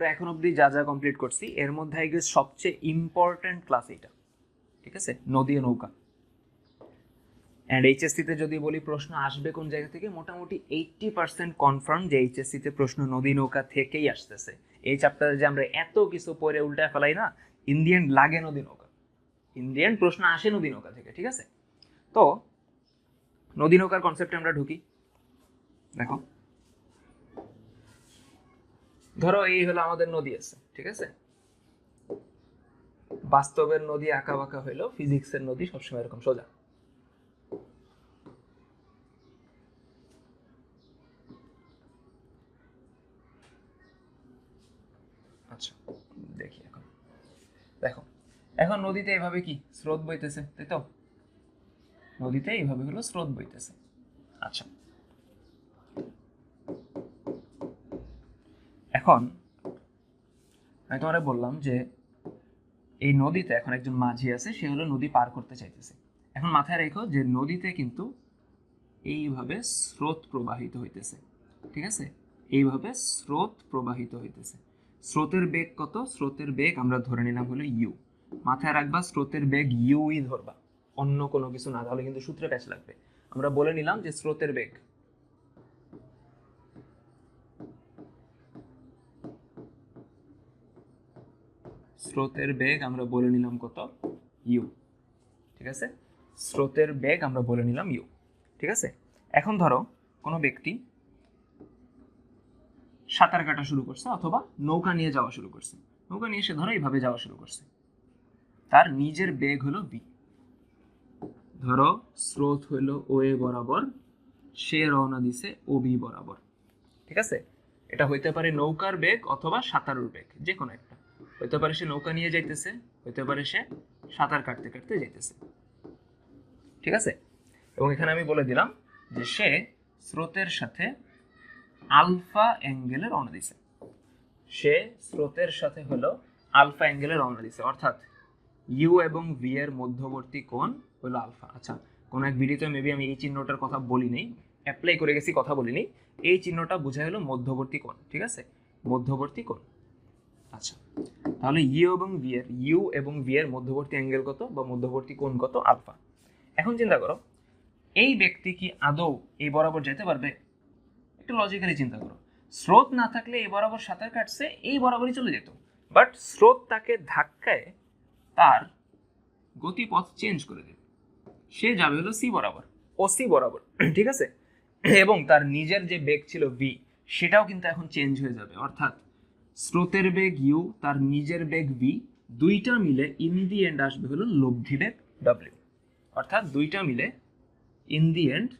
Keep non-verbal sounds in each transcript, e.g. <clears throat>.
আমরা এখন অবধি যা যা কমপ্লিট করছি, এর মধ্যে আই গেস সবচেয়ে ইম্পর্ট্যান্ট ক্লাস এটা ঠিক আছে? নদী ও নৌকা। অ্যান্ড এইচএসসিতে যদি বলি, প্রশ্ন আসবে কোন জায়গা থেকে? মোটামুটি এইট্টি পার্সেন্ট কনফার্ম যে এইচএসসিতে প্রশ্ন নদী নৌকা থেকেই আসতেছে। এই চ্যাপ্টারে যে আমরা এত কিছু পরে উল্টায় ফেলাই না ইন্ডিয়ান লাগে নদী নৌকা। ইন্ডিয়ান প্রশ্ন আসে নদী নৌকা থেকে, ঠিক আছে? তো, নদী নৌকার কনসেপ্টে আমরা ঢুকি। দেখো। ধরো এই হলো আমাদের নদী আছে, ঠিক আছে? বাস্তবের নদী আঁকা বাঁকা হইল, ফিজিক্সের নদী সবসময় এরকম সোজা। আচ্ছা দেখি এখন। দেখো, এখন নদীতে এভাবে কি স্রোত বইতেছে, তাই তো? নদীতে এইভাবে হলো স্রোত বইতেছে। আচ্ছা এখন আমি তোমারে বললাম যে এই নদীতে এখন একজন মাঝি আছে, সে হলো নদী পার করতে চাইতেছে। এখন মাথায় রেখো যে নদীতে কিন্তু এইভাবে স্রোত প্রবাহিত হইতেছে, ঠিক আছে? এইভাবে স্রোত প্রবাহিত হইতেছে। স্রোতের বেগ কত? স্রোতের বেগ আমরা ধরে নিলাম হলো ইউ মাথায় রাখবা, স্রোতের বেগ ইউই ধরবা। অন্য কোনো কিছু না, তাহলে কিন্তু সূত্রে প্যাচ লাগবে। আমরা বলে নিলাম যে স্রোতের বেগ স্রোতের বেগ আমরা বলে নিলাম কত? ইউ ঠিক আছে? স্রোতের বেগ আমরা বলে নিলাম ইউ ঠিক আছে? এখন ধরো কোনো ব্যক্তি সাঁতার কাটা শুরু করছে অথবা নৌকা নিয়ে যাওয়া শুরু করছে। নৌকা নিয়ে সে ধরো এইভাবে যাওয়া শুরু করছে। তার নিজের বেগ হলো বি ধরো স্রোত হলো ও এ বরাবর, সে রওনা দিছে ও বি বরাবর। ঠিক আছে? এটা হইতে পারে নৌকার বেগ অথবা সাঁতারুর বেগ যে কোনো একটা। হইতে পারে সে নৌকা নিয়ে যাইতেছে হইতে পারে সে সাঁতার কাটতে কাটতে যাইতেছে। ঠিক আছে? এবং এখানে আমি বলে দিলাম যে সে স্রোতের সাথে আলফা অ্যাঙ্গেলে রওনা দিছে। সে স্রোতের সাথে হলো আলফা অ্যাঙ্গেলে রওনা দিছে। অর্থাৎ ইউ এবং ভি এর মধ্যবর্তী কোণ হলো আলফা। আচ্ছা কোন এক ভিডিওতে মেবি আমি এই চিহ্নটার কথা বলি নেই অ্যাপ্লাই করে গেছি, কথা বলিনি এই চিহ্নটা বোঝা হলো মধ্যবর্তী কোণ। ঠিক আছে? মধ্যবর্তী কোণ। আচ্ছা তাহলে ইউ এবং ভি এর, ইউ এবং ভি এর মধ্যবর্তী অ্যাঙ্গেল কত বা মধ্যবর্তী কোণ কত? আলফা। এখন চিন্তা করো, এই ব্যক্তি কি আদৌ এই বরাবর যেতে পারবে? একটু লজিক্যালি চিন্তা করো। স্রোত না থাকলে এই বরাবর সাঁতার কাটছে, এই বরাবরই চলে যেত। বাট স্রোত তাকে ধাক্কায় তার গতিপথ চেঞ্জ করে দেবে। সে যাবে হলো সি বরাবর, ও সি বরাবর, <clears throat> ঠিক আছে? এবং তার নিজের যে বেগ ছিল ভি সেটাও কিন্তু এখন চেঞ্জ হয়ে যাবে, অর্থাৎ স্রোতের বেগ ইউ তার নিজের বেগ ভি দুইটা মিলে ইন দি এন্ড আসবে হলো লব্ধি বেগ ডাব্লিউ অর্থাৎ দুইটা মিলে ইন দি এন্ড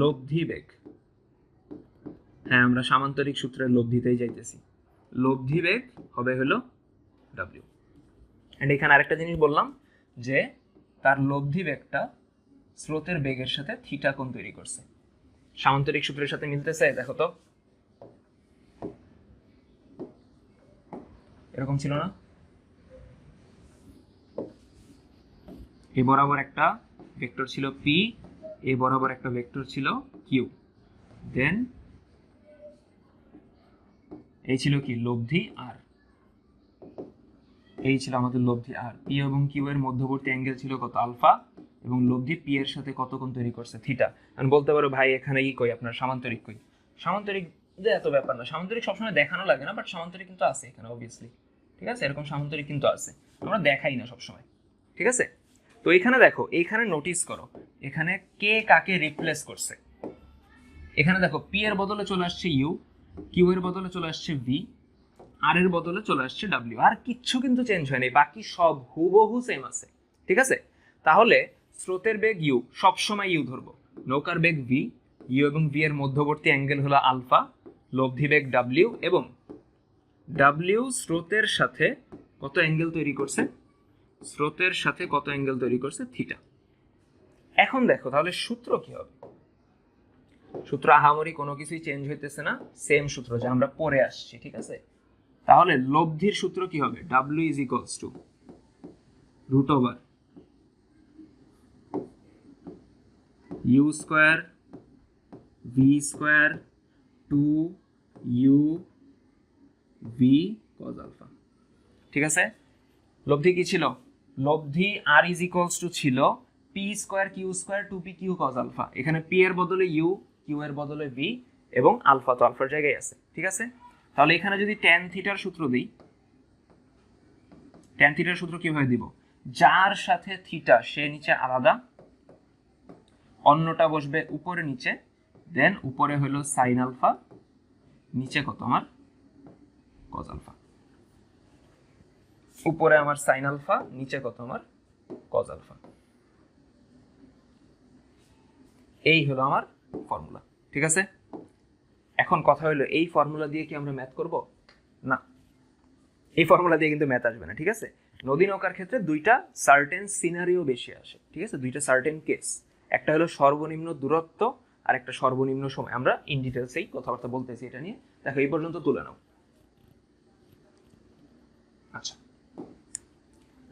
লব্ধি বেগ হ্যাঁ আমরা সামান্তরিক সূত্রের লব্ধিতেই যাইতেছি। লব্ধি বেগ হবে হলো ডাব্লিউ অ্যান্ড এখানে আরেকটা জিনিস বললাম যে, তার লব্ধি বেগটা স্রোতের বেগের সাথে থিটা কোণ তৈরি করছে। সামান্তরিক সূত্রের সাথে মিলতেছে, দেখো তো। এরকম ছিল না? এ বরাবর একটা ভেক্টর ছিল পি এ বরাবর একটা ভেক্টর ছিল কিউ দেন এই ছিল কি? লব্ধি আর এই ছিল আমাদের লব্ধি আর পি এবং কিউ এর মধ্যবর্তী অ্যাঙ্গেল ছিল কত? আলফা এবং লব্ধি পি এর সাথে কত কোণ তৈরি করছে? থিটা আমি বলতে পারো ভাই এখানে কি কই? আপনার সামান্তরিক কই? সামান্তরিক যে এত ব্যাপার না সামান্তরিক সবসময় দেখানো লাগে না বাট সামান্তরিক কিন্তু আছে এখানে অবভিয়াসলি ঠিক আছে? এরকম সামান্তরিক কিন্তু আছে। আমরা দেখাই না সবসময়। ঠিক আছে? তো এখানে দেখো এইখানে নোটিস করো। এখানে কে কাকে রিপ্লেস করছে। এখানে দেখো পি এর বদলে চলে আসছে ইউ কিউ এর বদলে চলে আসছে ভি আর এর বদলে চলে আসছে ডাব্লিউ আর কিচ্ছু কিন্তু চেঞ্জ হয়নি। বাকি সব হুবহু সেম আছে। ঠিক আছে? তাহলে স্রোতের বেগ ইউ সবসময় ইউ ধরবো। নৌকার বেগ ভি ইউ এবং ভি এর মধ্যবর্তী অ্যাঙ্গেল হলো আলফা লব্ধি বেগ ডাব্লিউ এবং ডাব্লিউ স্রোতের সাথে কত অ্যাঙ্গেল তৈরি করছে? স্রোতের সাথে কত অ্যাঙ্গেল তৈরি করছে? থিটা এখন দেখো, তাহলে সূত্র কি হবে? সূত্র আহামরি কোনো কিছুই চেঞ্জ হইতেছে না সেম সূত্র যা আমরা পরে আসছি, ঠিক আছে? তাহলে লব্ধির সূত্র কি হবে? W is equals to root over U square V square two U V cos alpha. ঠিক আছে? লব্ধি কি ছিল? লব্ধি আর ইজ ইকুয়ালস টু ছিল P square Q square two P Q cos alpha. এখানে পি এর বদলে ইউ কিউ এর বদলে ভি এবং আলফা তো আলফার জায়গায় আছে। ঠিক আছে? তাহলে এখানে যদি ট্যান থিটার সূত্র দিই ট্যান থিটার সূত্র কীভাবে দিব? যার সাথে থিটা সে নিচে আলাদা, অন্যটা বসবে উপরে নিচে দেন উপরে হলো সাইন আলফা নিচে কত আমার? কজ আলফা উপরে আমার সাইন আলফা নিচে কত আমার? কজ আলফা এই হলো আমার ফর্মুলা ঠিক আছে? এখন কথা হলো, এই ফর্মুলা দিয়ে কি আমরা ম্যাথ করব? না। এই ফর্মুলা দিয়ে কিন্তু ম্যাথ আসবে না, ঠিক আছে? নদী নৌকার ক্ষেত্রে দুইটা সার্টেন সিনারিও বেশি আসে, ঠিক আছে? দুইটা সার্টেন কেস একটা হলো সর্বনিম্ন দূরত্ব আর একটা সর্বনিম্ন সময়। আমরা ইন ডিটেলসেই কথাবার্তা বলতেছি এটা নিয়ে। দেখো, এই পর্যন্ত তুলে নাও। আচ্ছা।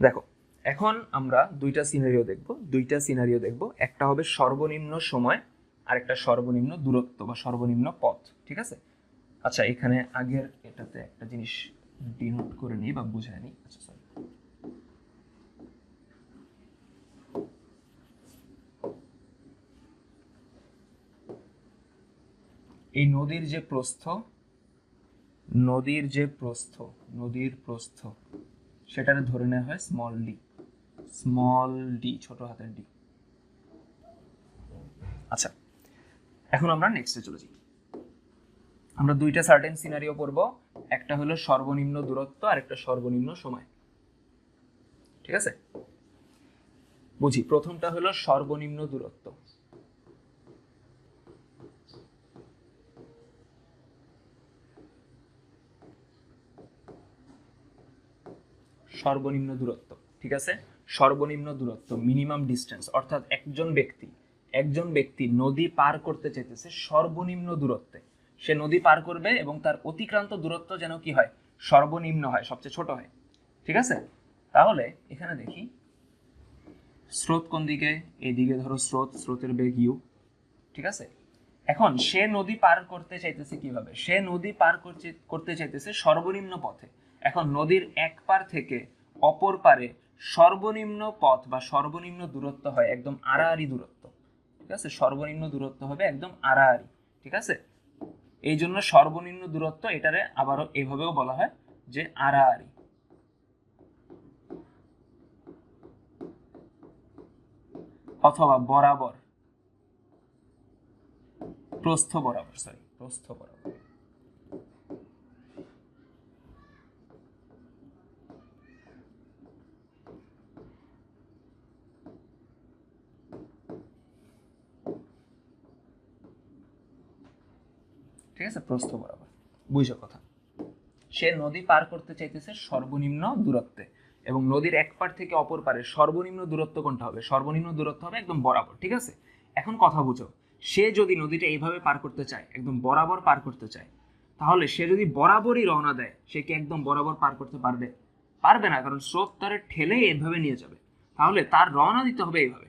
দেখো, এখন আমরা দুইটা সিনারিও দেখব। দুইটা সিনারিও দেখব। একটা হবে সর্বনিম্ন সময় আর একটা সর্বনিম্ন দূরত্ব বা সর্বনিম্ন পথ, ঠিক আছে? আচ্ছা এখানে আগের এটাতে একটা জিনিস ডিনোট করে নিই বা বুঝায় নিই। আচ্ছা সরি এই নদীর যে প্রস্থ, নদীর যে প্রস্থ, নদীর প্রস্থ, সেটার ধরে নেওয়া হয় স্মল ডি স্মল ডি ছোট হাতের ডি আচ্ছা এখন আমরা নেক্সটে চলে যাই। আমরা দুইটা সার্টেন সিনারিও পড়ব, একটা হলো সর্বনিম্ন দূরত্ব আর একটা সর্বনিম্ন সময়। ঠিক আছে? বুঝি? প্রথমটা হলো সর্বনিম্ন দূরত্ব। সর্বনিম্ন দূরত্ব, ঠিক আছে? সর্বনিম্ন দূরত্ব মিনিমাম ডিস্টেন্স অর্থাৎ একজন ব্যক্তি একজন ব্যক্তি নদী পার করতে চাইতেছে সর্বনিম্ন দূরত্বে। সে নদী পার করবে এবং তার অতিক্রান্ত দূরত্ব যেন কি হয়? সর্বনিম্ন হয়, সবচেয়ে ছোট হয়, ঠিক আছে? তাহলে এখানে দেখি, স্রোত কোন দিকে? এইদিকে ধরো স্রোত, স্রোতের বেগ ইউ ঠিক আছে? এখন সে নদী পার করতে চাইতেছে কীভাবে? সে নদী পার করতে চাইতেছে সর্বনিম্ন পথে। এখন নদীর এক পার থেকে অপর পারে সর্বনিম্ন পথ বা সর্বনিম্ন দূরত্ব হয় একদম আড়াআড়ি দূরত্ব। ঠিক আছে? সর্বনিম্ন দূরত্ব হবে একদম আড়াআড়ি। ঠিক আছে? এই জন্য সর্বনিম্ন দূরত্ব এটারে আবারও এভাবেও বলা হয় যে আড়াআড়ি। অথবা বরাবর। প্রস্থ বরাবর সরি প্রস্থ বরাবর ঠিক আছে প্রস্থ বরাবর। বুঝো কথা? সে নদী পার করতে চাইতেছে সর্বনিম্ন দূরত্বে এবং নদীর এক পার থেকে অপর পারে সর্বনিম্ন দূরত্ব কোনটা হবে? সর্বনিম্ন দূরত্ব হবে একদম বরাবর, ঠিক আছে? এখন কথা বুঝো, সে যদি নদীটা এইভাবে পার করতে চায়, একদম বরাবর পার করতে চায়, তাহলে সে যদি বরাবরই রওনা দেয়, সে কি একদম বরাবর পার করতে পারবে? পারবে না, কারণ স্রোত তারে ঠেলে এভাবে নিয়ে যাবে। তাহলে তার রওনা দিতে হবে এইভাবে।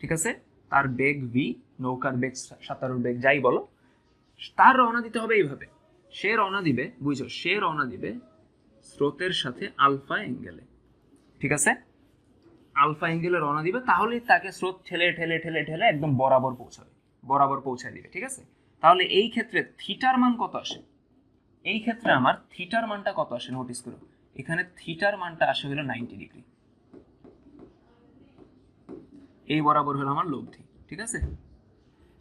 ঠিক আছে? তার বেগ ভি নৌকার বেগ, সাঁতারুর বেগ, যাই বলো। তার রওনা দিতে হবে এইভাবে। সে রওনা দিবে, বুঝছ? সে রওনা দিবে স্রোতের সাথে আলফা অ্যাঙ্গেলে ঠিক আছে? আলফা অ্যাঙ্গেলে রওনা দিবে, তাহলেই তাকে স্রোত ঠেলে ঠেলে ঠেলে ঠেলে একদম বরাবর পৌঁছাবে। বরাবর পৌঁছায় দিবে, ঠিক আছে? তাহলে এই ক্ষেত্রে থিটার মান কত আসে? এই ক্ষেত্রে আমার থিটার মানটা কত আসে নোটিস করো? এখানে থিটার মানটা আসে হলো নাইনটি ডিগ্রি এই বরাবর হলো আমার লব্ধি, ঠিক আছে?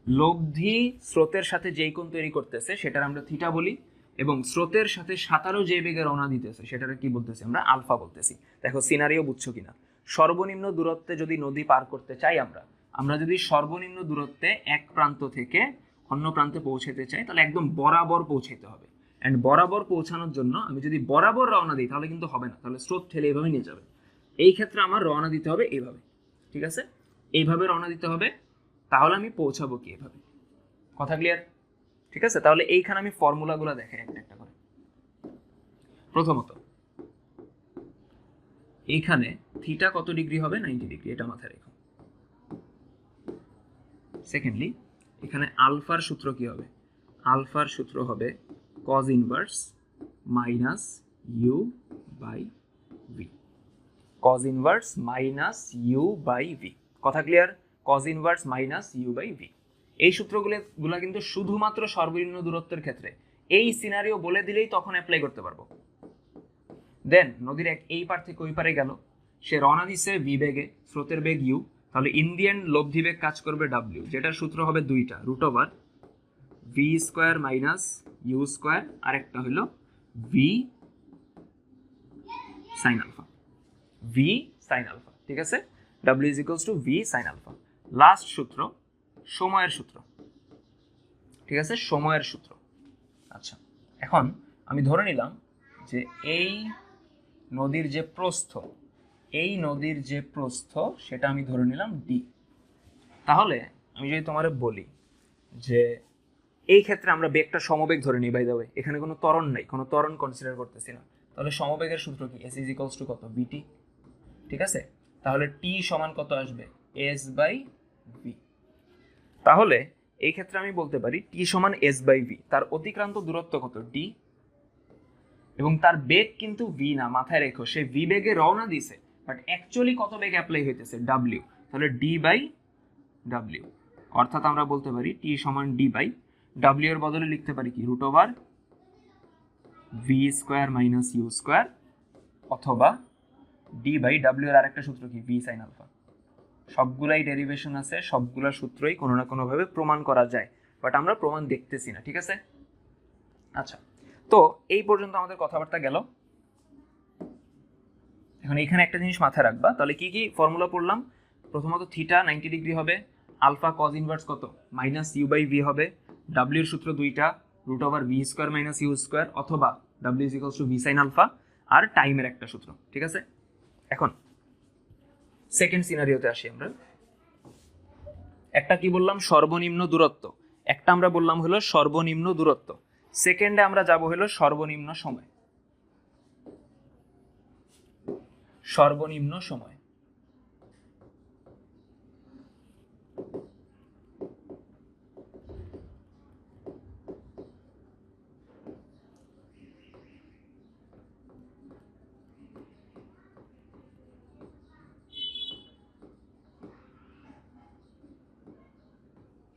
লব্ধি স্রোতের সাথে যেই কোণ তৈরি করতেছে, সেটার আমরা থিটা বলি এবং স্রোতের সাথে সাঁতারও যে বেগে রওনা দিতেছে সেটার কি বলতেছি আমরা? আলফা বলতেছি। দেখো সিনারিও বুঝছ কিনা? সর্বনিম্ন দূরত্বে যদি নদী পার করতে চাই আমরা আমরা যদি সর্বনিম্ন দূরত্বে এক প্রান্ত থেকে অন্য প্রান্তে পৌঁছাতে চাই, তাহলে একদম বরাবর পৌঁছাতে হবে। অ্যান্ড বরাবর পৌঁছানোর জন্য আমি যদি বরাবর রওনা দিই, তাহলে কিন্তু হবে না। তাহলে স্রোত ঠেলে এইভাবে নিয়ে যাবে। এই ক্ষেত্রে আমার রওনা দিতে হবে এইভাবে ঠিক আছে? এইভাবে রওনা দিতে হবে। তাহলে আমি পৌঁছাবো কি এভাবে? কথা ক্লিয়ার ঠিক আছে? তাহলে এইখানে আমি ফর্মুলাগুলো দেখাই একটা একটা করে। প্রথমত, এইখানে থিটা কত ডিগ্রি হবে? নাইনটি ডিগ্রি এটা মাথায় রেখো। সেকেন্ডলি এখানে আলফার সূত্র কি হবে? আলফার সূত্র হবে cos inverse minus U by V cos inverse minus U by V কথা clear cos inverse minus U by V এই সূত্রগুলো গুলা কিন্তু শুধুমাত্র সর্বনিম্ন দূরত্বের ক্ষেত্রে। এই সিনারিও বলে দিলেই তখন অ্যাপ্লাই করতে পারব। দেন নদীর এক এই পার থেকে ওই পারে গেল। সে রওনা দিছে ভি বেগে, স্রোতের বেগ ইউ তাহলে ইন্ডিয়ান লব্ধি বেগ কাজ করবে ডাব্লিউ যেটার সূত্র হবে দুইটা root over V square minus U square আর একটা হলো V sine alpha V sine alpha ঠিক আছে? W is equals to V sine alpha last সূত্র, সময়ের সূত্র। ঠিক আছে? সময়ের সূত্র। আচ্ছা এখন আমি ধরে নিলাম যে এই নদীর যে প্রস্থ, এই নদীর যে প্রস্থ, সেটা আমি ধরে নিলাম ডি তাহলে আমি যদি তোমারে বলি যে এই ক্ষেত্রে আমরা বেগটা সমবেগ ধরে নিই বাই দ্য এখানে কোনো ত্বরণ নাই, কোনো ত্বরণ কনসিডার করতেছি না। তাহলে সমবেগের সূত্র কি? এস ইজ ইকুয়ালস টু কত? বিটি ঠিক আছে? তাহলে টি সমান কত আসবে? এস বাই ভি তাহলে এই ক্ষেত্রে আমি বলতে পারি টি সমান এস বাই ভি তার অতিক্রান্ত দূরত্ব কত? ডি এবং তার বেগ কিন্তু ভি না, মাথায় রেখো, সে ভি বেগে রওনা দিছে বাট অ্যাকচুয়ালি কত বেগ অ্যাপ্লাই হইতেছে? ডাব্লিউ তাহলে ডি বাই ডাব্লিউ অর্থাৎ আমরা বলতে পারি টি সমান ডি বাই ডাব্লিউ এর বদলে লিখতে পারি কি? Root over V square minus U square অথবা ডি বাই ডাব্লিউ এর আরেকটা সূত্র কি? ভি সাইন আলফা সবগুলাই ডেরিভেশন আছে, সবগুলা সূত্রই কোনো না কোনোভাবে প্রমাণ করা যায়। বাট আমরা প্রমাণ দেখতেছি না, ঠিক আছে? আচ্ছা তো এই পর্যন্ত আমাদের কথাবার্তা গেল। এখন এখানে একটা জিনিস মাথায় রাখবা। তাহলে কি কি ফর্মুলা পড়লাম? প্রথমত থিটা নাইনটি ডিগ্রি হবে আলফা কজ ইনভার্স কত? মাইনাস ইউ বাই ভি হবে ডাব্লিউর সূত্র দুইটা root over V square minus U square অথবা W is equals to V sine alpha আর টাইমের একটা সূত্র, ঠিক আছে? এখন সেকেন্ড সিনারিওতে আসি আমরা। একটা কি বললাম? সর্বনিম্ন দূরত্ব। একটা আমরা বললাম হলো সর্বনিম্ন দূরত্ব। সেকেন্ডে আমরা যাব হলো সর্বনিম্ন সময়। সর্বনিম্ন সময়।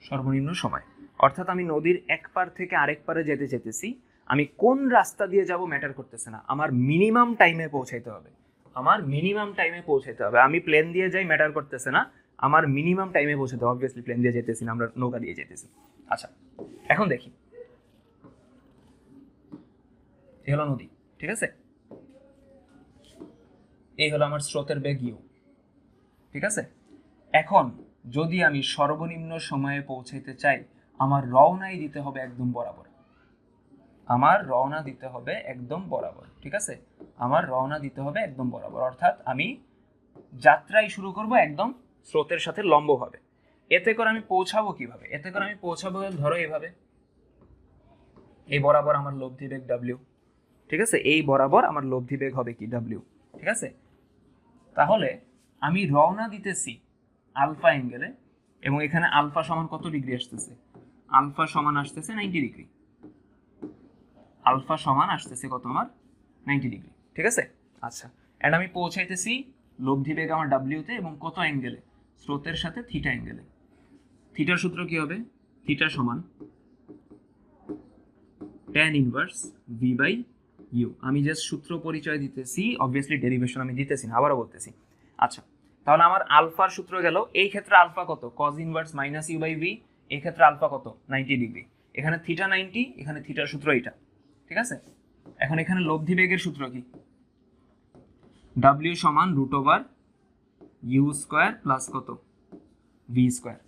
সর্বনিম্ন সময়। অর্থাৎ আমি নদীর এক পার থেকে আরেক পারে যেতে যেতেছি আমি কোন রাস্তা দিয়ে যাব ম্যাটার করতেছে না। আমার মিনিমাম টাইমে পৌঁছাইতে হবে। আমার মিনিমাম টাইমে পৌঁছাইতে হবে। আমি প্লেন দিয়ে যাই ম্যাটার করতেছে না। আমার মিনিমাম টাইমে পৌঁছাতে হবে। অবভিয়াসলি প্লেন দিয়ে যেতেছি না, আমরা নৌকা দিয়ে যেতেছি। আচ্ছা এখন দেখি। এই হলো নদী, ঠিক আছে? এই হলো আমার স্রোতের বেগ ইউ ঠিক আছে? এখন যদি আমি সর্বনিম্ন সময়ে পৌঁছাইতে চাই, আমার রওনাই দিতে হবে একদম বরাবর। আমার রওনা দিতে হবে একদম বরাবর, ঠিক আছে? আমার রওনা দিতে হবে একদম বরাবর। অর্থাৎ আমি যাত্রাই শুরু করব একদম স্রোতের সাথে লম্বভাবে এতে করে আমি পৌঁছাবো কীভাবে? এতে করে আমি পৌঁছাবো ধরো এভাবে এই বরাবর আমার লব্ধি বেগ ডাব্লিউ ঠিক আছে? এই বরাবর আমার লব্ধি বেগ হবে কি ডাব্লিউ ঠিক আছে? তাহলে আমি রওনা দিতেছি আলফা অ্যাঙ্গেলে এবং এখানে আলফা সমান কত ডিগ্রি আসতেছে? আলফা সমান আসতেছে নাইনটি ডিগ্রি। আলফা সমান আসতেছে কত আমার? নাইনটি ডিগ্রি ঠিক আছে? আচ্ছা। অ্যান্ড আমি পৌঁছাইতেছি লব্ধি বেগ আমার ডাব্লিউতে এবং কত অ্যাঙ্গেলে স্রোতের সাথে থিটা অ্যাঙ্গেলে থিটার সূত্র কি হবে? থিটা সমান tan inverse V by U আমি জাস্ট সূত্র পরিচয় দিতেছি অবভিয়াসলি ডেরিভেশন আমি দিতেছি না আবারও বলতেছি। আচ্ছা তাহলে আমার আলফার সূত্র গেল, এই ক্ষেত্রে আলফা কত? Cos inverse minus U by V এই ক্ষেত্রে আলফা কত? নাইনটি ডিগ্রি এখানে থিটা নাইনটি এখানে থিটার সূত্র এইটা। ঠিক আছে? এখন এখানে লব্ধি বেগের সূত্র কি? ডাব্লিউ সমান root over U square plus কত? ভি স্কোয়ার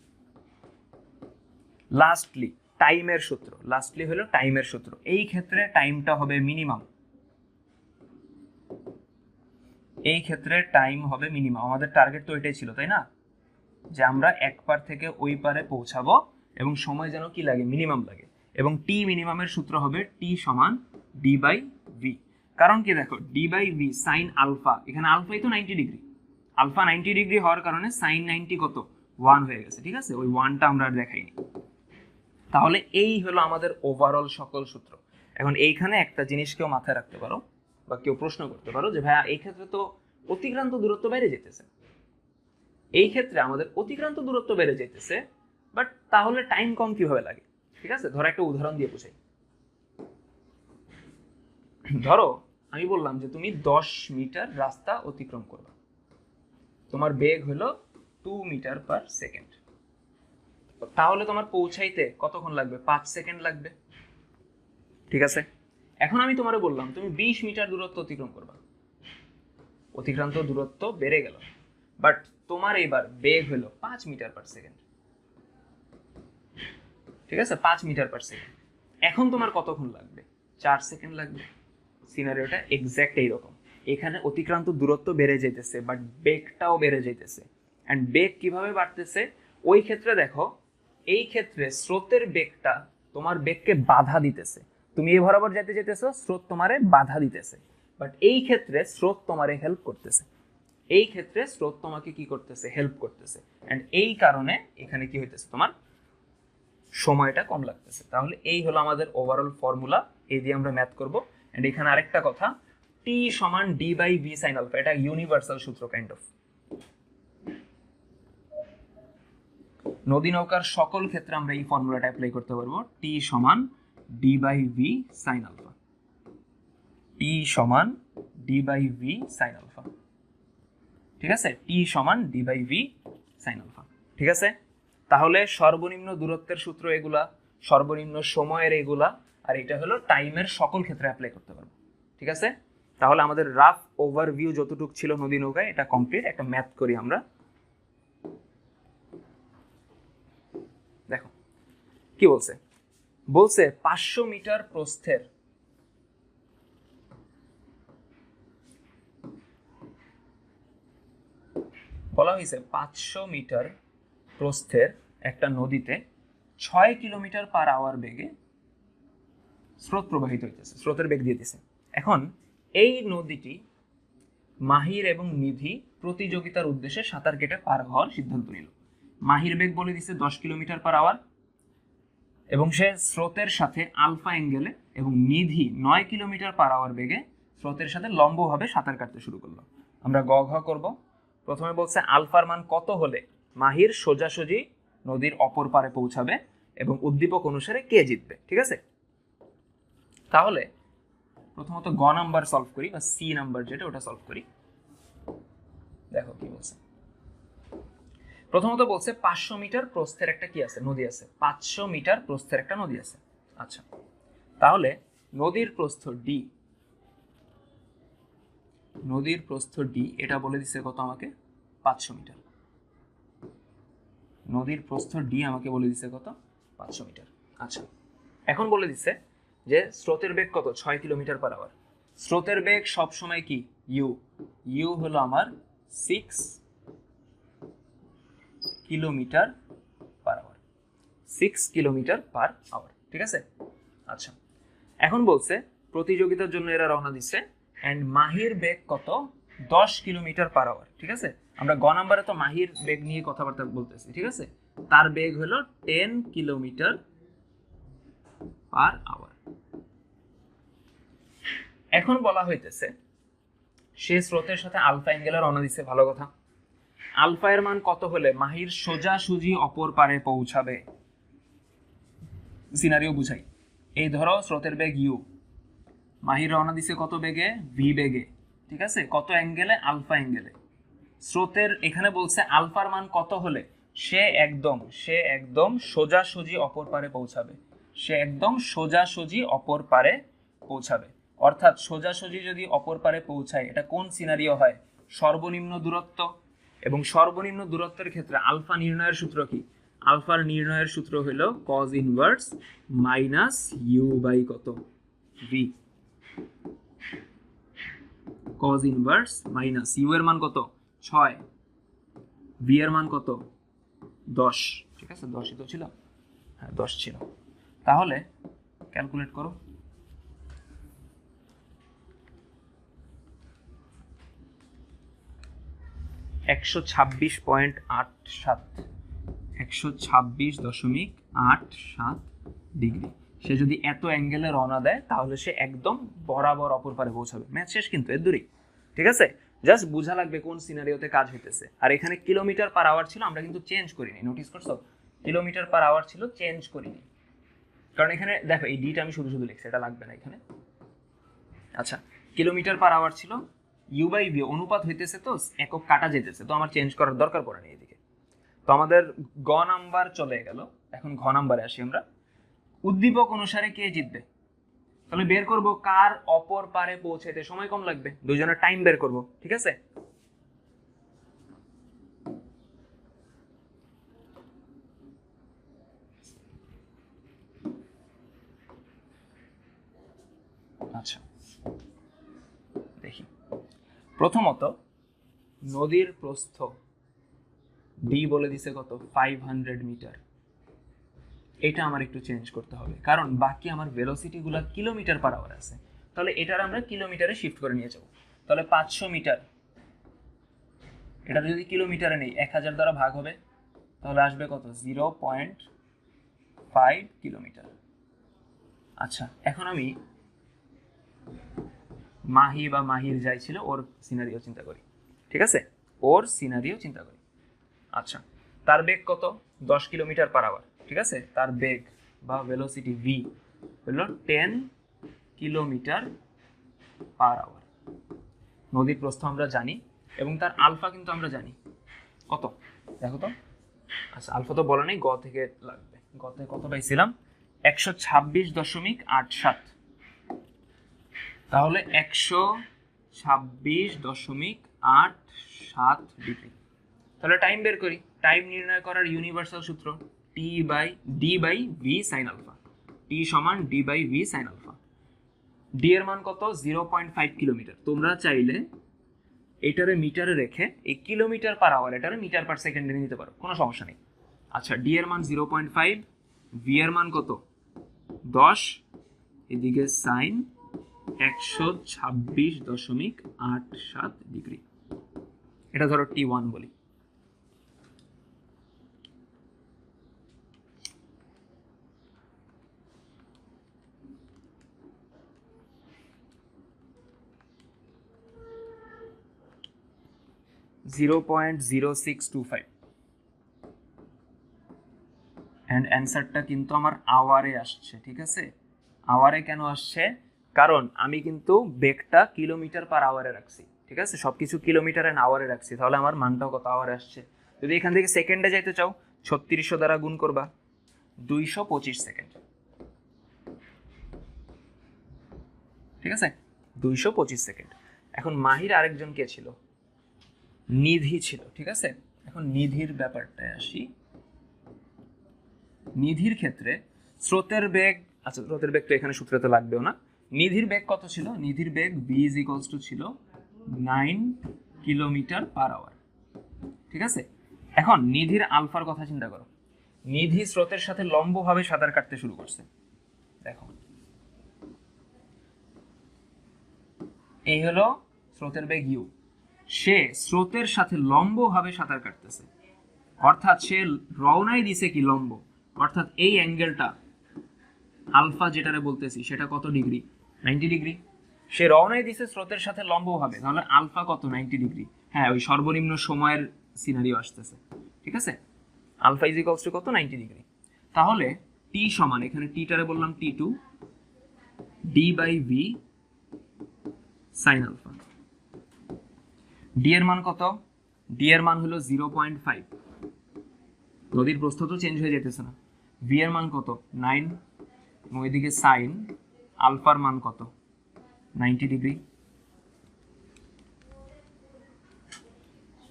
লাস্টলি টাইমের সূত্র। লাস্টলি হলো টাইমের সূত্র। এই ক্ষেত্রে টাইমটা হবে মিনিমাম এই ক্ষেত্রে টাইম হবে মিনিমাম আমাদের টার্গেট তো এটাই ছিল, তাই না? যে আমরা এক পার থেকে ওই পারে পৌঁছাবো এবং সময় যেন কি লাগে? মিনিমাম লাগে। এবং টি মিনিমামের সূত্র হবে টি সমান ডি বাই ভি কারণ কি দেখো D by V sine alpha এখানে আলফাই তো ninety degree alpha ninety degree হওয়ার কারণে সাইন নাইনটি কত? ওয়ান হয়ে গেছে, ঠিক আছে? ওই ওয়ানটা আমরা আর দেখাইনি। তাহলে এই হলো আমাদের ওভারঅল সকল সূত্র। এখন এইখানে একটা জিনিস কেউ মাথায় রাখতে পারো। বা কেউ প্রশ্ন করতে পারো যে, ভাইয়া, এই ক্ষেত্রে তো অতিক্রান্ত দূরত্ব বেড়ে যেতেছে। এই ক্ষেত্রে আমাদের অতিক্রান্ত দূরত্ব বেড়ে যেতেছে বাট তাহলে টাইম কম কীভাবে লাগে? ঠিক আছে? ধরো একটা উদাহরণ দিয়ে বুঝাই। ধরো, আমি বললাম যে, তুমি দশ মিটার রাস্তা অতিক্রম করবে। তোমার বেগ হলো টু মিটার পার সেকেন্ড তাহলে তোমার পৌঁছাইতে কতক্ষণ লাগবে? পাঁচ সেকেন্ড লাগবে। ঠিক আছে? এখন আমি তোমারে বললাম, তুমি বিশ মিটার দূরত্ব অতিক্রম করবা। অতিক্রান্ত দূরত্ব বেড়ে গেল বাট তোমার এবার বেগ হলো পাঁচ মিটার পার সেকেন্ড ঠিক আছে? পাঁচ মিটার পার সেকেন্ড এখন তোমার কতক্ষণ লাগবে? চার সেকেন্ড লাগবে। সিনারিওটা এক্স্যাক্ট এইরকম। এখানে অতিক্রান্ত দূরত্ব বেড়ে যেতেছে বাট বেগটাও বেড়ে যেতেছে অ্যান্ড বেগ কীভাবে বাড়তেছে? ওই ক্ষেত্রে দেখো, এই ক্ষেত্রে স্রোতের বেগটা তোমার বেগকে বাধা দিতেছে। তুমি এই বরাবর যেতে যেতেছো স্রোত তোমারে বাধা দিতেছে। বাট এই ক্ষেত্রে স্রোত তোমারে হেল্প করতেছে। এই ক্ষেত্রে স্রোত তোমাকে কি করতেছে? হেল্প করতেছে। অ্যান্ড এই কারণে এখানে কি হইতেছে? তোমার সময়টা কম লাগতেছে। তাহলে এই হলো আমাদের ওভারঅল ফর্মুলা এই দিয়ে আমরা ম্যাথ করব। এন্ড এখানে আরেকটা কথা টি সমান D by V sine alpha এটা ইউনিভার্সাল সূত্র কাইন্ড অফ নদী নৌকার সকল ক্ষেত্রে আমরা এই ফর্মুলাটা অ্যাপ্লাই করতে পারব। টি সমান D by V sine alpha T সমান D by V sine alpha ঠিক আছে? টি সমান D by V sine alpha ঠিক আছে? তাহলে সর্বনিম্ন দূরত্বের সূত্র এগুলা, সর্বনিম্ন সময়ের এগুলা, আর এটা হলো টাইমের সকল ক্ষেত্রে অ্যাপ্লাই করতে পারব। ঠিক আছে? তাহলে আমাদের রাফ ওভারভিউ যতটুকু ছিল নদী নৌকায়, এটা কমপ্লিট একটা ম্যাথ করি আমরা। দেখো, কি বলছে? বলছে পাঁচশো মিটার প্রস্থের। বলা হয়েছে পাঁচশো মিটার প্রস্থের একটা নদীতে ছয় কিলোমিটার পার আওয়ার বেগে স্রোত প্রবাহিত হইতেছে, স্রোতের বেগ দিয়ে দিছে। এখন এই নদীটি মাহির এবং নিধি প্রতিযোগিতার উদ্দেশ্যে সাঁতার কেটে পার হওয়ার সিদ্ধান্ত নিল। মাহির বেগ বলে দিছে দশ কিলোমিটার পার আওয়ার এবং সে স্রোতের সাথে আলফা অ্যাঙ্গেলে এবং নিধি নয় কিলোমিটার পার আওয়ার বেগে স্রোতের সাথে লম্বভাবে সাঁতার কাটতে শুরু করল। আমরা গ ঘ করব। প্রথমে বলছে আলফার মান কত হলে মাহির সোজাসুজি নদীর অপর পারে পৌঁছাবে এবং উদ্দীপক অনুসারে কে জিতবে, ঠিক আছে? তাহলে প্রথমত গ নাম্বার সলভ করি বা সি নাম্বার যেটা ওটা সলভ করি। দেখো কি বলছে। প্রথমত বলছে পাঁচশো মিটার প্রস্থের একটা কি আছে? নদী আছে। পাঁচশো মিটার প্রস্থের একটা নদী আছে। আচ্ছা। তাহলে নদীর প্রস্থ ডি নদীর প্রস্থ ডি এটা বলে দিচ্ছে কত আমাকে? পাঁচশো মিটার। নদীর প্রস্থ ডি আমাকে বলে দিচ্ছে কত? পাঁচশো মিটার। আচ্ছা। এখন বলে দিচ্ছে যে স্রোতের বেগ কত? ছয় কিলোমিটার পার আওয়ার স্রোতের বেগ সবসময় কি? ইউ ইউ হলো আমার six kilometre per hour six kilometre per hour ঠিক আছে? আচ্ছা এখন বলছে প্রতিযোগিতার জন্য এরা রওনা দিচ্ছে অ্যান্ড মাহির বেগ কত? দশ কিলোমিটার পার আওয়ার ঠিক আছে? আমরা গ নাম্বারে তো মাহির বেগ নিয়ে কথাবার্তা বলতেছি, ঠিক আছে? তার বেগ হলো টেন কিলোমিটার পার আওয়ার এখন বলা হইতেছে, সে স্রোতের সাথে আলফা অ্যাঙ্গেলে রওনা দিচ্ছে ভালো কথা। আলফা এর মান কত হলে মাহির সোজাসুজি অপর পারে পৌঁছাবে? সিনারিও বুঝাই। এই ধরো স্রোতের বেগ ইউ মাহির রওনা দিছে কত বেগে? ভি বেগে। ঠিক আছে? কত অ্যাঙ্গেলে? আলফা অ্যাঙ্গেলে। স্রোতের এখানে বলছে আলফার মান কত হলে? সে একদম সে একদম সোজাসুজি অপর পারে পৌঁছাবে। সে একদম সোজাসুজি অপর পারে পৌঁছাবে। অর্থাৎ সোজাসুজি যদি অপর পারে পৌঁছায়, এটা কোন সিনারিও হয়? সর্বনিম্ন দূরত্ব। এবং সর্বনিম্ন দূরত্বের ক্ষেত্রে আলফা নির্ণয়ের সূত্র কি? আলফার নির্ণয়ের সূত্র হলো cos inverse minus U by কত? V cos inverse minus U এর মান কত? ছয়। ভি এর মান কত? দশ। ঠিক আছে? দশই তো ছিল। হ্যাঁ দশ ছিল। তাহলে ক্যালকুলেট করো। একশো ছাব্বিশ পয়েন্ট আট সাত, একশো ছাব্বিশ দশমিক আট সাত ডিগ্রি। সে যদি এত অ্যাঙ্গেলে রওনা দেয়, তাহলে সে একদম বরাবর অপর পারে পৌঁছাবে। ম্যাচ শেষ কিন্তু, এর দূরেই। ঠিক আছে? জাস্ট বোঝা লাগবে কোন সিনারিওতে কাজ হইতেছে। আর এখানে কিলোমিটার পার আওয়ার ছিল, আমরা কিন্তু চেঞ্জ করিনি। নোটিস করছ? কিলোমিটার পার আওয়ার ছিল চেঞ্জ করিনি। কারণ এখানে, দেখো, এই ডিটা আমি শুধু শুধু লিখছি, এটা লাগবে না এখানে। আচ্ছা কিলোমিটার পার আওয়ার ছিল ইউ বাই ভি অনুপাত হইতেছে তো, একক কাটা যেতেছে তো আমার চেঞ্জ করার দরকার পড়ে না এদিকে তো আমাদের গ নাম্বার চলে গেল। এখন ঘ নাম্বারে আসি আমরা। উদ্দীপক অনুসারে কে জিতবে? তাহলে বের করব কার অপর পারে পৌঁছাতে সময় কম লাগবে। দুজনের টাইম বের করব, ঠিক আছে আচ্ছা দেখি প্রথমত, নদীর প্রস্থ ডি বলে দিছে কত? ফাইভ হান্ড্রেড মিটার এটা আমার একটু চেঞ্জ করতে হবে। কারণ বাকি আমার ভেলোসিটিগুলো কিলোমিটার পার আওয়ার আছে। তাহলে এটার আমরা কিলোমিটারে শিফট করে নিয়ে যাব। তাহলে পাঁচশো মিটার এটা যদি কিলোমিটারে নেই, এক হাজার দ্বারা ভাগ হবে, তাহলে আসবে কত? Zero point five kilometre. আচ্ছা এখন আমি মাহি বা মাহির যাই ছিল, ওর সিনারিও চিন্তা করি। ঠিক আছে? ওর সিনারিও চিন্তা করি। আচ্ছা তার বেগ কত? দশ কিলোমিটার পার আওয়ার ঠিক আছে? তার বেগ বা ভেলোসিটি ভি হলো টেন কিলোমিটার পার আওয়ার নদীর প্রস্থ আমরা জানি, এবং তার আলফা কিন্তু আমরা জানি। কত? দেখো তো। আচ্ছা আলফা তো বলা নেই, গ থেকে লাগবে। গ থেকে কত পাইছিলাম? একশো ছাব্বিশ দশমিক আট সাত। তাহলে একশো ছাব্বিশ দশমিক আট সাত ডিগ্রি। তাহলে টাইম বের করি। টাইম নির্ণয় করার ইউনিভার্সাল সূত্র T by D by V sine alpha T সমান D by V sine alpha D এর মান কত? জিরো পয়েন্ট ফাইভ কিলোমিটার তোমরা চাইলে এটারে মিটারে রেখে এই কিলোমিটার পার আওয়ার এটারে মিটার পার সেকেন্ডে নিতে পারো। কোনো সমস্যা নেই। আচ্ছা ডি এর মান জিরো পয়েন্ট ফাইভ ভি এর মান কত? দশ। এদিকে সাইন একশো ছাব্বিশ দশমিক আট সাত ডিগ্রি। এটা ধরো টি ওয়ান বলি। Zero point zero six two five and অ্যান্সারটা কিন্তু আমার আওয়ারে আসছে, ঠিক আছে? আওয়ারে কেন আসছে? কারণ আমি কিন্তু বেগটা কিলোমিটার পার আওয়ারে রাখছি, ঠিক আছে? সব কিছু কিলোমিটার অ্যান্ড আওয়ারে রাখছি, তাহলে আমার মানটাও কত আওয়ারে আসছে? যদি এখান থেকে সেকেন্ডে যাইতে চাও, ছত্রিশশো দ্বারা গুণ করবা, দুইশো পঁচিশ সেকেন্ড ঠিক আছে? দুইশো পঁচিশ সেকেন্ড এখন মাহির আরেকজন কে ছিল? নিধি ছিল, ঠিক আছে? এখন নিধির ব্যাপারটায় আসি। নিধির ক্ষেত্রে স্রোতের বেগ আচ্ছা স্রোতের বেগ তো এখানে সূত্রে তো লাগবেও না। নিধির বেগ কত ছিল? নিধির বেগ বি ইজ ইকলস টু ছিল নাইন কিলোমিটার পার আওয়ার ঠিক আছে? এখন নিধির আলফার কথা চিন্তা করো। নিধি স্রোতের সাথে লম্বভাবে সাঁতার কাটতে শুরু করছে। দেখো। এই হলো স্রোতের বেগ ইউ সে স্রোতের সাথে লম্বভাবে সাঁতার কাটতেছে। অর্থাৎ সে রওনাই দিছে কি লম্ব? অর্থাৎ এই অ্যাঙ্গেলটা আলফা যেটারে বলতেছি, সেটা কত ডিগ্রি? Ninety degree. সে রওনাই দিছে স্রোতের সাথে লম্বভাবে, তাহলে আলফা কত? Ninety degree. হ্যাঁ ওই সর্বনিম্ন সময়ের সিনারিও আসতেছে। ঠিক আছে? আলফা ইজ ইকলস টু কত? Ninety degree. তাহলে টি সমান, এখানে টিটারে বললাম T two D by V sine alpha D এর মান কত? ডি এর মান হলো জিরো পয়েন্ট ফাইভ নদীর প্রস্থ তো চেঞ্জ হয়ে যেতেছে না। ভি এর মান কত? নাইন এবং এদিকে সাইন আলফার মান কত? Ninety degree.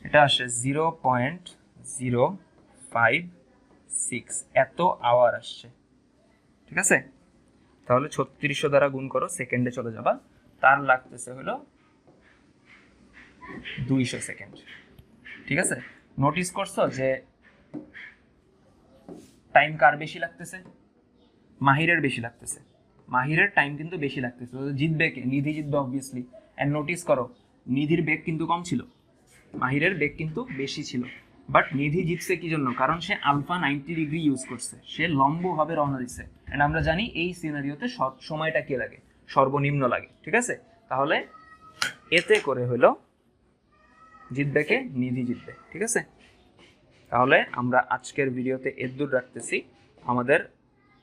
এটা আসে zero point zero five six. এত আওয়ার আসছে। ঠিক আছে? তাহলে ছত্রিশশো দ্বারা গুণ করো, সেকেন্ডে চলে যাবা। তার লাগতেছে হলো দুইশো সেকেন্ড। ঠিক আছে? নোটিস করছ যে টাইম কার বেশি লাগতেছে? মাহিরের বেশি লাগতেছে। মাহিরের টাইম কিন্তু বেশি লাগতেছে জিতবে কে? নিধি জিতবে অবভিয়াসলি অ্যান্ড নোটিস করো, নিধির বেগ কিন্তু কম ছিল। মাহিরের বেগ কিন্তু বেশি ছিল। বাট নিধি জিতছে কি জন্য? কারণ সে আলফা নাইনটি ডিগ্রি ইউজ করছে। সে লম্বভাবে রওনা দিছে অ্যান্ড আমরা জানি এই সিনারিওতে সময়টা কি লাগে? সর্বনিম্ন লাগে। ঠিক আছে? তাহলে এতে করে হলো জিতবে কে? নিধি জিতবে। ঠিক আছে? তাহলে আমরা আজকের ভিডিওতে এদ্দূর রাখতেছি। আমাদের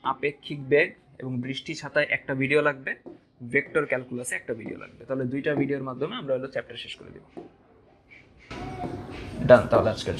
আপেক্ষিক বেগ এবং বৃষ্টি ছাতায় একটা ভিডিও লাগবে ভেক্টর ক্যালকুলাসে একটা ভিডিও লাগবে। তাহলে দুইটা ভিডিওর মাধ্যমে আমরা হলো চ্যাপ্টার শেষ করে দেব। ডান তাহলে আজকের